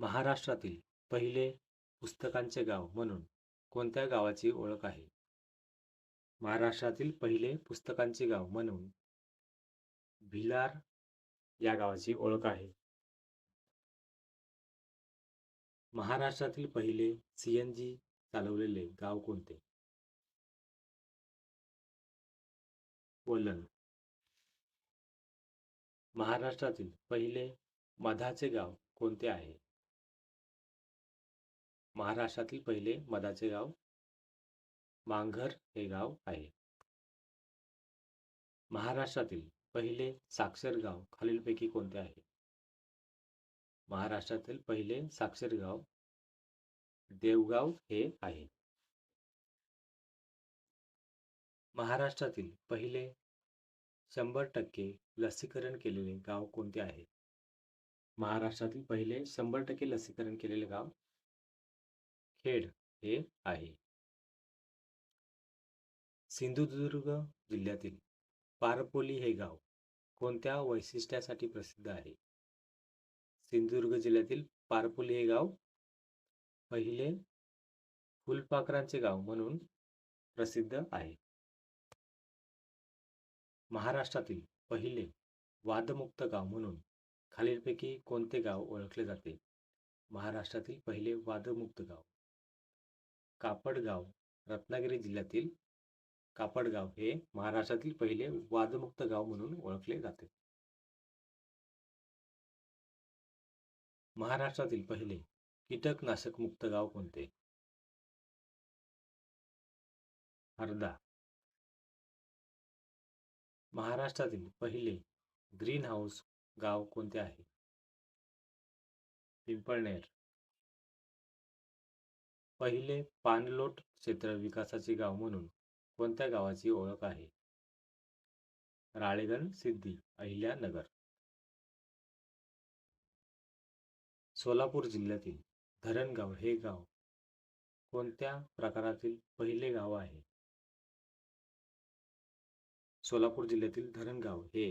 महाराष्ट्रातील पहिले पुस्तकांचे गाव म्हणून कोणत्या गावाची ओळख आहे? महाराष्ट्रातील पहिले पुस्तकांचे गाव म्हणून भिलार या गावाची ओळख आहे. महाराष्ट्रातील पहिले सीएनजी चालवलेले गाव कोणते? वलन महाराष्ट्रातील पहिले मधाचे गाव कोणते आहे? महाराष्ट्रातील पहिले मधाचे गाव मांघर हे गाव आहे. महाराष्ट्रातील पहिले साक्षर गाव खालीलपैकी कोणते आहे? महाराष्ट्रातील पहिले साक्षर गाव देवगाव हे आहे. महाराष्ट्रातील पहिले शंभर टक्के लसीकरण केलेले गाव कोणते आहे? महाराष्ट्रातील पहिले शंभर टक्के लसीकरण केलेले गाव खेड हे आहे. सिंधुदुर्ग जिल्ह्यातील पारपोली हे गाव कोणत्या वैशिष्ट्यासाठी प्रसिद्ध आहे? सिंधुदुर्ग जिल्ह्यातील पारपोली हे गाव पहिले फुलपाखरांचे गाव म्हणून प्रसिद्ध आहे. महाराष्ट्रातील पहिले वादमुक्त गाव म्हणून खालीलपैकी कोणते गाव ओळखले जाते? महाराष्ट्रातील पहिले वादमुक्त गाव कापडगाव रत्नागिरी जिल्ह्यातील कापडगाव हे महाराष्ट्रातील पहिले वादमुक्त गाव म्हणून ओळखले जाते. महाराष्ट्रातील पहिले कीटकनाशक मुक्त गाव कोणते? हरदा. महाराष्ट्रातील पहिले ग्रीन हाऊस गाव कोणते आहे? पिंपळनेर. पहिले पाणलोट क्षेत्र विकासाचे गाव म्हणून कोणत्या गावाची ओळख आहे? राळेगण सिद्धी अहिल्यानगर सोलापूर जिल्ह्यातील धरणगाव हे गाव कोणत्या प्रकारातील पहिले गाव आहे? सोलापूर जिल्ह्यातील धरणगाव हे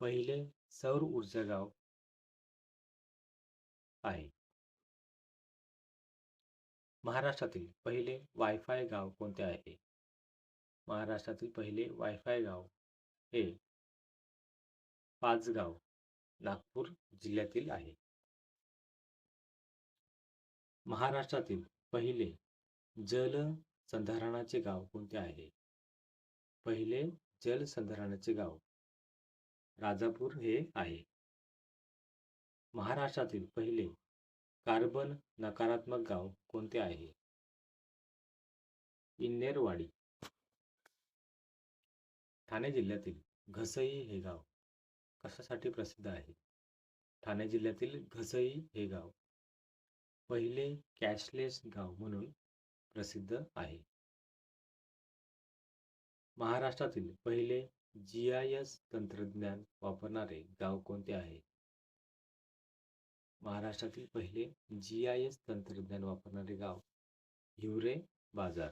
पहिले सौर ऊर्जा गाव आहे. महाराष्ट्रातील पहिले वायफाय गाव कोणते आहे? महाराष्ट्रातील पहिले वायफाय गाव हे पाचगाव नागपूर जिल्ह्यातील आहे. महाराष्ट्रातील पहिले जलसंधारणाचे गाव कोणते आहे? पहिले जलसंधारणाचे गाव राजापूर हे आहे. महाराष्ट्रातील पहिले कार्बन नकारात्मक गाव कोणते आहे? इन्नेरवाडी ठाणे जिल्ह्यातील घसई हे गाव कशासाठी प्रसिद्ध आहे? ठाणे जिल्ह्यातील घसई हे गाव पहिले कॅशलेस गाव म्हणून प्रसिद्ध आहे. महाराष्ट्रातील पहिले जी आय एस तंत्रज्ञान वापरणारे गाव कोणते आहे? महाराष्ट्रातील पहिले जी आय एस तंत्रज्ञान वापरणारे गाव हिवरे बाजार.